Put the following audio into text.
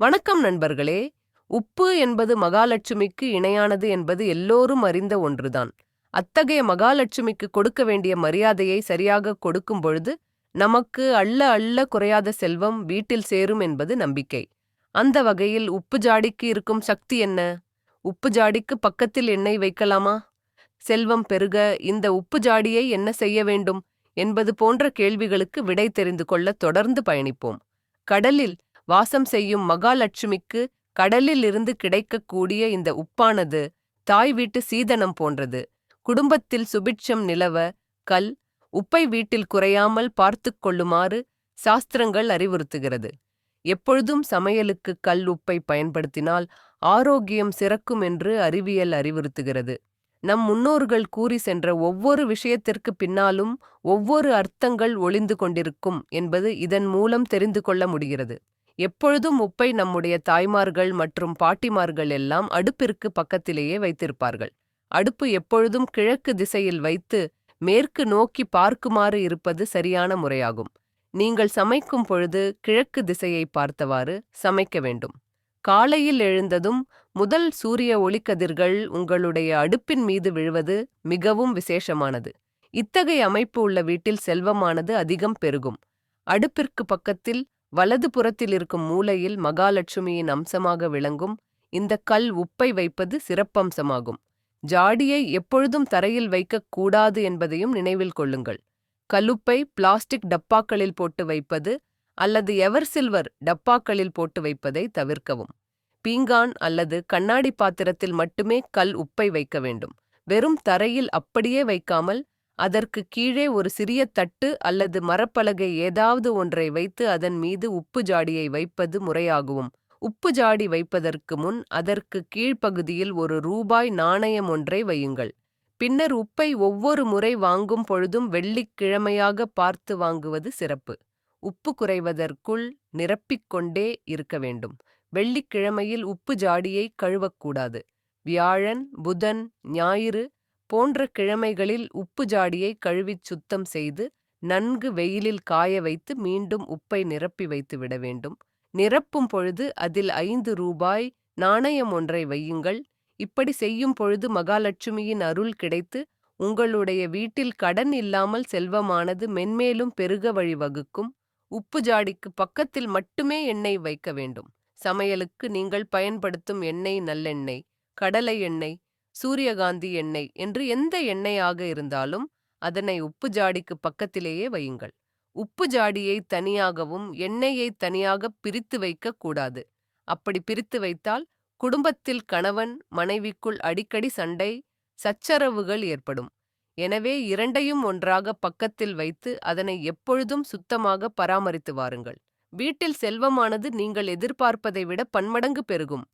வணக்கம் நண்பர்களே. உப்பு என்பது மகாலட்சுமிக்கு இணையானது என்பது எல்லோரும் அறிந்த ஒன்றுதான். அத்தகைய மகாலட்சுமிக்கு கொடுக்க வேண்டிய மரியாதையை சரியாக கொடுக்கும் பொழுது நமக்கு அள்ள அள்ள குறையாத செல்வம் வீட்டில் சேரும் என்பது நம்பிக்கை. அந்த வகையில் உப்பு ஜாடிக்கு இருக்கும் சக்தி என்ன? உப்பு ஜாடிக்கு பக்கத்தில் எண்ணெய் வைக்கலாமா? செல்வம் பெருக இந்த உப்பு ஜாடியை என்ன செய்ய வேண்டும்? என்பது போன்ற கேள்விகளுக்கு விடை தெரிந்து கொள்ள தொடர்ந்து பயணிப்போம். கடலில் வாசம் செய்யும் மகாலட்சுமிக்கு கடலில் இருந்து கிடைக்கக்கூடிய இந்த உப்பானது தாய் வீட்டு சீதனம் போன்றது. குடும்பத்தில் சுபிட்சம் நிலவ கல் உப்பை வீட்டில் குறையாமல் பார்த்து கொள்ளுமாறு சாஸ்திரங்கள் அறிவுறுத்துகிறது. எப்பொழுதும் சமையலுக்கு கல் உப்பை பயன்படுத்தினால் ஆரோக்கியம் சிறக்கும் என்று அறிவியல் அறிவுறுத்துகிறது. நம் முன்னோர்கள் கூறி சென்ற ஒவ்வொரு விஷயத்திற்கு பின்னாலும் ஒவ்வொரு அர்த்தங்கள் ஒளிந்து கொண்டிருக்கும் என்பது இதன் மூலம் தெரிந்து கொள்ள முடிகிறது. எப்பொழுதும் உப்பை நம்முடைய தாய்மார்கள் மற்றும் பாட்டிமார்கள் எல்லாம் அடுப்பிற்கு பக்கத்திலேயே வைத்திருப்பார்கள். அடுப்பு எப்பொழுதும் கிழக்கு திசையில் வைத்து மேற்கு நோக்கி பார்க்குமாறு இருப்பது சரியான முறையாகும். நீங்கள் சமைக்கும் பொழுது கிழக்கு திசையை பார்த்தவாறு சமைக்க வேண்டும். காலையில் எழுந்ததும் முதல் சூரிய ஒளிக்கதிர்கள் உங்களுடைய அடுப்பின் மீது விழுவது மிகவும் விசேஷமானது. இத்தகைய அமைப்பு உள்ள வீட்டில் செல்வமானது அதிகம் பெருகும். அடுப்பிற்கு பக்கத்தில் வலது புறத்தில் இருக்கும் மூலையில் மகாலட்சுமியின் அம்சமாக விளங்கும் இந்த கல் உப்பை வைப்பது சிறப்பம்சமாகும். ஜாடியை எப்பொழுதும் தரையில் வைக்கக் கூடாது என்பதையும் நினைவில் கொள்ளுங்கள். கல்லுப்பை பிளாஸ்டிக் டப்பாக்களில் போட்டு வைப்பது அல்லது எவர் சில்வர் டப்பாக்களில் போட்டு வைப்பதை தவிர்க்கவும். பீங்கான் அல்லது கண்ணாடி பாத்திரத்தில் மட்டுமே கல் உப்பை வைக்க வேண்டும். வெறும் தரையில் அப்படியே வைக்காமல் அதற்கு கீழே ஒரு சிறிய தட்டு அல்லது மரப்பலகை ஏதாவது ஒன்றை வைத்து அதன் மீது உப்பு ஜாடியை வைப்பது முறையாகவும் உப்பு ஜாடி வைப்பதற்கு முன் அதற்கு கீழ்ப்பகுதியில் ஒரு ரூபாய் நாணயம் ஒன்றை வையுங்கள். பின்னர் உப்பை ஒவ்வொரு முறை வாங்கும் பொழுதும் வெள்ளிக்கிழமையாக பார்த்து வாங்குவது சிறப்பு. உப்பு குறைவதற்குள் நிரப்பிக்கொண்டே இருக்க வேண்டும். வெள்ளிக்கிழமையில் உப்பு ஜாடியை கழுவக்கூடாது. வியாழன் புதன் ஞாயிறு போன்ற கிழமைகளில் உப்பு ஜாடியை கழுவிச் சுத்தம் செய்து நன்கு வெயிலில் காய வைத்து மீண்டும் உப்பை நிரப்பி வைத்து விட வேண்டும். நிரப்பும் பொழுது அதில் ஐந்து ரூபாய் நாணயம் ஒன்றை வையுங்கள். இப்படி செய்யும் பொழுது மகாலட்சுமியின் அருள் கிடைத்து உங்களுடைய வீட்டில் கடன் இல்லாமல் செல்வமானது மென்மேலும் பெருக வழி வகுக்கும். உப்பு ஜாடிக்கு பக்கத்தில் மட்டுமே எண்ணெய் வைக்க வேண்டும். சமையலுக்கு நீங்கள் பயன்படுத்தும் எண்ணெய் நல்லெண்ணெய் கடலை எண்ணெய் சூரியகாந்தி எண்ணெய் என்று எந்த எண்ணெயாக இருந்தாலும் அதனை உப்பு ஜாடிக்கு பக்கத்திலேயே வையுங்கள். உப்பு ஜாடியை தனியாகவும் எண்ணெயை தனியாக பிரித்து வைக்க கூடாது. அப்படி பிரித்து வைத்தால் குடும்பத்தில் கணவன் மனைவிக்குள் அடிக்கடி சண்டை சச்சரவுகள் ஏற்படும். எனவே இரண்டையும் ஒன்றாக பக்கத்தில் வைத்து அதனை எப்பொழுதும் சுத்தமாக பராமரித்து வாருங்கள். வீட்டில் செல்வமானது நீங்கள் எதிர்பார்ப்பதை விட பன்மடங்கு பெருகும்.